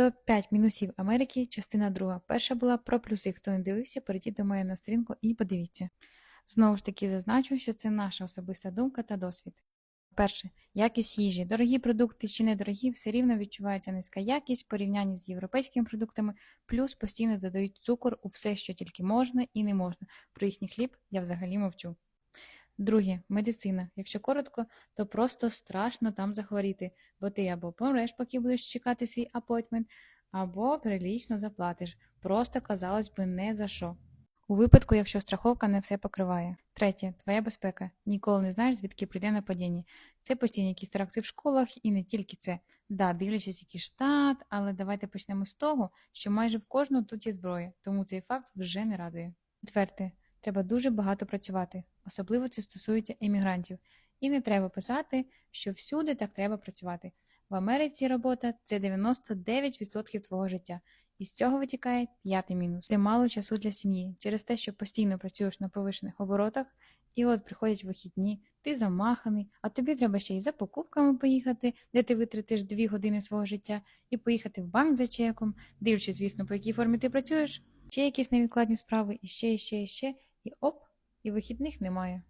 Топ-5 мінусів Америки, частина 2. Перша була про плюси. Хто не дивився, перейдіть до мене на сторінку і подивіться. Знову ж таки зазначу, що це наша особиста думка та досвід. Перше. Якість їжі. Дорогі продукти чи недорогі, все рівно відчувається низька якість в порівнянні з європейськими продуктами, плюс постійно додають цукор у все, що тільки можна і не можна. Про їхній хліб я взагалі мовчу. Друге медицина. Якщо коротко, то просто страшно там захворіти, бо ти або помреш, поки будеш чекати свій апойтмент, або прилічно заплатиш. Просто, казалось би, не за що. У випадку, якщо страховка не все покриває. Третє твоя безпека. Ніколи не знаєш, звідки прийде нападіння. Це постійні якісь теракти в школах і не тільки це. Да, дивлячись, який штат, але давайте почнемо з того, що майже в кожного тут є зброя, тому цей факт вже не радує. Четверте, треба дуже багато працювати, особливо це стосується емігрантів. І не треба писати, що всюди так треба працювати. В Америці робота це 99% твого життя. І з цього витікає п'ятий мінус. Це мало часу для сім'ї через те, що постійно працюєш на повишених оборотах, і от приходять вихідні, ти замаханий, а тобі треба ще й за покупками поїхати, де ти витратиш дві години свого життя, і поїхати в банк за чеком, дивлячись, звісно, по якій формі ти працюєш, ще якісь невідкладні справи, і ще, і ще, і ще, і оп, і вихідних немає.